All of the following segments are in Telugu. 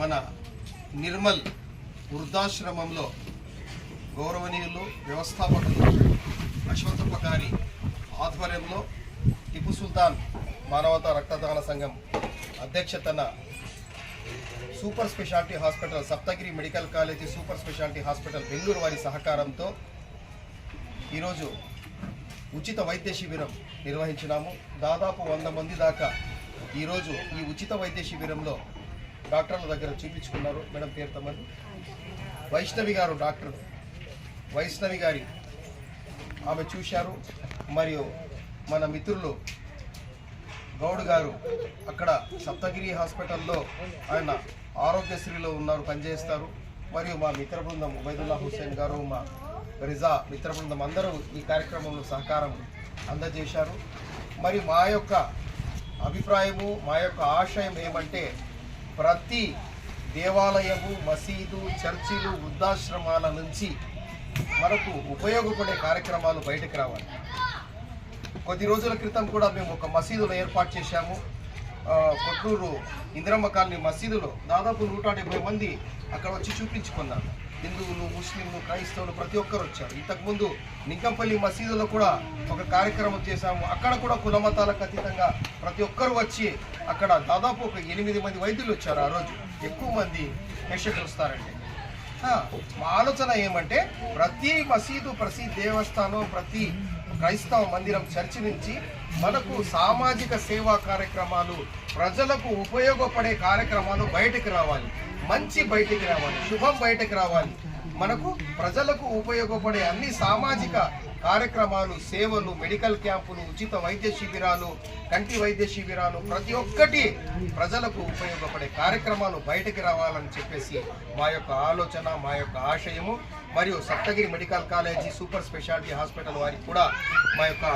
మన నిర్మల్ వృద్ధాశ్రమంలో గౌరవనీయులు వ్యవస్థాపకులు అశ్వత్థప్ప గారి ఆధ్వర్యంలో టిపు సుల్తాన్ మానవతా రక్తదాన సంఘం అధ్యక్షతన super speciality hospital Saptagiri medical college super speciality hospital Bengaluru వారి సహకారంతో ఈరోజు ఉచిత వైద్య శిబిరం నిర్వహించినాము. దాదాపు వంద మంది దాకా ఈరోజు ఈ ఉచిత వైద్య శిబిరంలో డాక్టర్ల దగ్గర చూపించుకున్నారు. మేడం పేరు తమది? వైష్ణవి గారు డాక్టర్ వైష్ణవి గారి ఆమె చూశారు. మరియు మన మిత్రులు గౌడ్ గారు అక్కడ సప్తగిరి హాస్పిటల్లో ఆయన ఆరోగ్యశ్రీలో ఉన్నారు పనిచేస్తారు. మరియు మా మిత్ర బృందం ఉబైదుల్లా హుస్సేన్ గారు మా రిజా మిత్ర బృందం అందరూ ఈ కార్యక్రమంలో సహకారం అందజేశారు. మరి మా యొక్క అభిప్రాయము మా యొక్క ఆశయం ఏమంటే ప్రతి దేవాలయము మసీదు చర్చిలు వృద్ధాశ్రమాల నుంచి మనకు ఉపయోగపడే కార్యక్రమాలు బయటకు రావాలి. కొద్ది రోజుల క్రితం కూడా మేము ఒక మసీదులో ఏర్పాటు చేశాము. కొట్లూరు ఇందిరమ్మ కాలనీ మసీదులో దాదాపు నూట డెబ్బై మంది అక్కడ వచ్చి చూపించుకున్నారు. హిందువులు ముస్లింలు క్రైస్తవులు ప్రతి ఒక్కరు వచ్చారు. ఇంతకుముందు నింకంపల్లి మసీదులో కూడా ఒక కార్యక్రమం చేశాము. అక్కడ కూడా కులమతాలకు అతీతంగా ప్రతి ఒక్కరు వచ్చి అక్కడ దాదాపు ఒక ఎనిమిది మంది వైద్యులు వచ్చారు ఆ రోజు. ఎక్కువ మంది పేషెంట్లు వస్తారండి. మా ఆలోచన ఏమంటే ప్రతి మసీదు ప్రతి దేవస్థానం ప్రతి క్రైస్తవ మందిరం చర్చి నుంచి మనకు సామాజిక సేవా కార్యక్రమాలు ప్రజలకు ఉపయోగపడే కార్యక్రమాలు బయటకు రావాలి. మంచి బయటికి రావాలి. శుభం బయటకు రావాలి. మనకు ప్రజలకు ఉపయోగపడే అన్ని సామాజిక కార్యక్రమాలు సేవలు మెడికల్ క్యాంపులు ఉచిత వైద్య శిబిరాలు కంటి వైద్య శిబిరాలు ప్రతి ఒక్కటి ప్రజలకు ఉపయోగపడే కార్యక్రమాలు బయటకు రావాలని చెప్పేసి మా యొక్క ఆలోచన మా యొక్క ఆశయము. మరియు Saptagiri medical college super speciality hospital వారికి కూడా మా యొక్క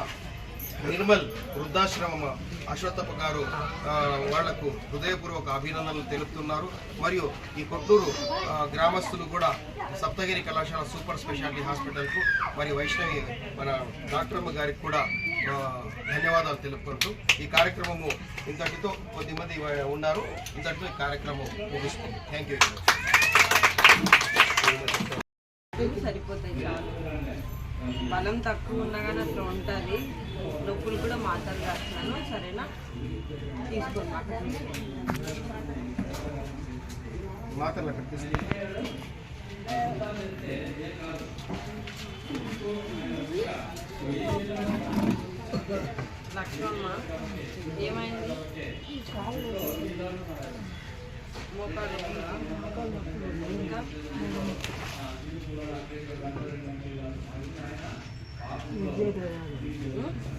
నిర్మల్ వృద్ధాశ్రమ అశ్వత్థప్ప గారు వాళ్ళకు హృదయపూర్వక అభినందనలు తెలుపుతున్నారు. మరియు ఈ కొట్టూరు గ్రామస్తులు కూడా సప్తగిరి కళాశాల సూపర్ స్పెషాలిటీ హాస్పిటల్కు మరి వైష్ణవి మన డాక్టర్ అమ్మ గారికి కూడా ధన్యవాదాలు తెలుపుకుంటూ ఈ కార్యక్రమము ఇంతటితో కొద్దిమంది ఉన్నారు. ఇంతటితో ఈ కార్యక్రమం ముగిస్తుంది. థ్యాంక్ యూ సరిపోతాయి బలం తక్కువ ఉన్నా కానీ అట్లా ఉంటుంది. నొప్పులు కూడా మాత్రలు రాస్తున్నాను సరేనా? తీసుకోండి మాత్రం లక్ష్మమ్మ ఏమైంది? మోకాలు నొప్పులా? ఇంకా హింస ఉంటుందా